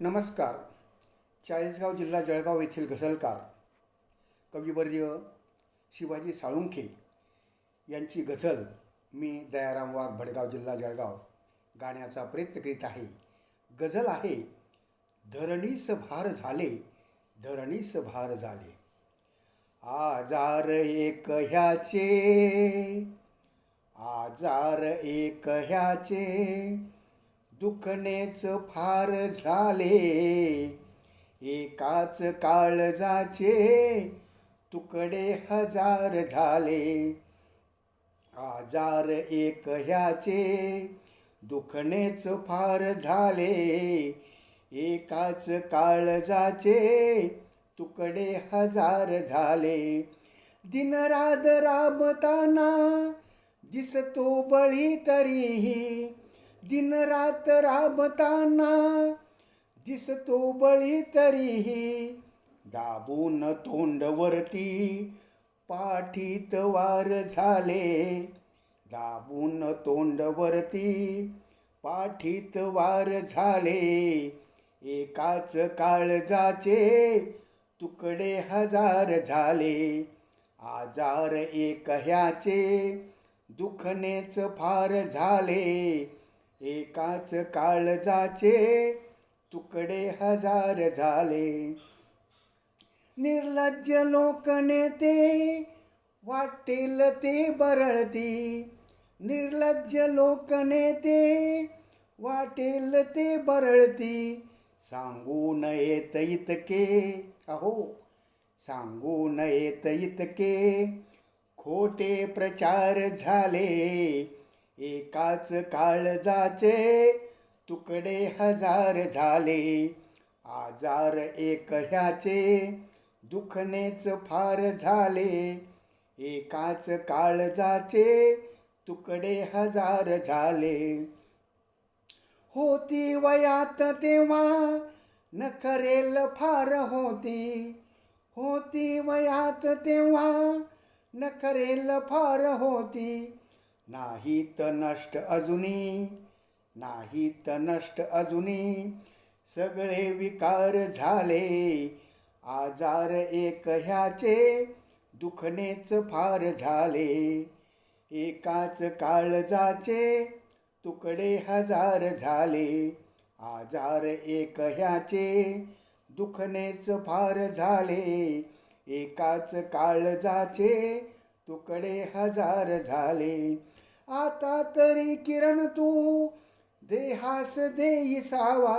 नमस्कार. चाळीसगाव जिल्हा जळगाव येथील गझलकार कविवर्य शिवाजी साळुंखे यांची गझल मी दयाराम वाघ भडगाव जिल्हा जळगाव गाण्याचा प्रयत्न करीत आहे. गझल आहे धरणीस भार झाले धरणीस भार झाले. आजार एक ह्याचे आजार एक ह्याचे दुखणेच फार झाले. एकाच काळजाचे तुकडे हजार झाले. आजार एक ह्याचे दुखणेच फार झाले. एकाच काळजाचे तुकडे हजार झाले. दिनरात राबताना दिसतो बळी तरीही दिनरात राबताना दिसतो बळी तरीही. दाबून तोंडवरती पाठीत वार झाले. दाबून तोंडवरती पाठीत वार झाले. एकाच काळजाचे तुकडे हजार झाले. आजार एक ह्याचे दुखणेच फार झाले. एकाच काळजाचे तुकडे हजार झाले. निर्लज्ज लोकने ते वाटेल ते बरळती. निर्लज्ज लोकने ते वाटेल ते बरळती. सांगू नयेत इतके अहो सांगू नयेत इतके. खोटे प्रचार झाले. एकाच काळजाचे तुकडे हजार झाले. आजार एक ह्याचे दुखणेच फार झाले. एकाच काळजाचे तुकडे हजार झाले. होती वयात तेव्हा न करेल फार होती. होती वयात तेव्हा न करेल फार होती. नाही त नष्ट अजूनी नाही त नष्ट अजूनी. सगळे विकार झाले आजार एक ह्याचे दुखणेच फार झाले. एकाच काळजाचे तुकडे हजार झाले. आजार एक ह्याचे दुखणेच फार झाले. एकाच काळजाचे तुकडे हजार झाले. आता तरी किरण तू देहास देईसावा.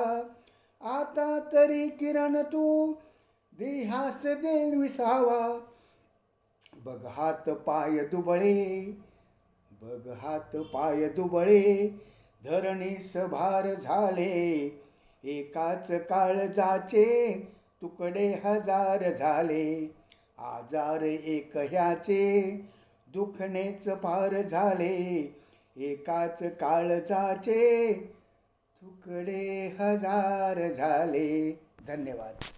आता तरी किरण तू देहास दे विसावा बघ हात पाय दुबळे बघ हात पाय दुबळे धरणीस भार झाले. एकाच काळजाचे तुकडे हजार झाले. आजार एक ह्याचे दुखणेच पार झाले. एकाच काळजाचे तुकडे हजार झाले. धन्यवाद.